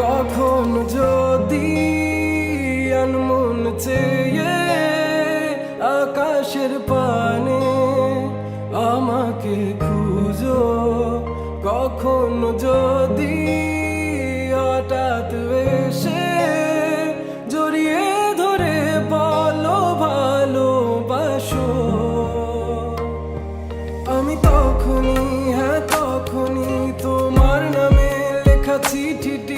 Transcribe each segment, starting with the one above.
কখন যদি আনমন চেয়ে আকাশের পানে আমাকে খুঁজো, কখন যদি হঠাৎ এসে জড়িয়ে ধরে বলো, ভালোবাসো। আমি তখনই হ্যাঁ তখনই তোমার নামে লেখা চিঠিটি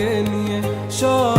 তোমাকে নিয়ে সব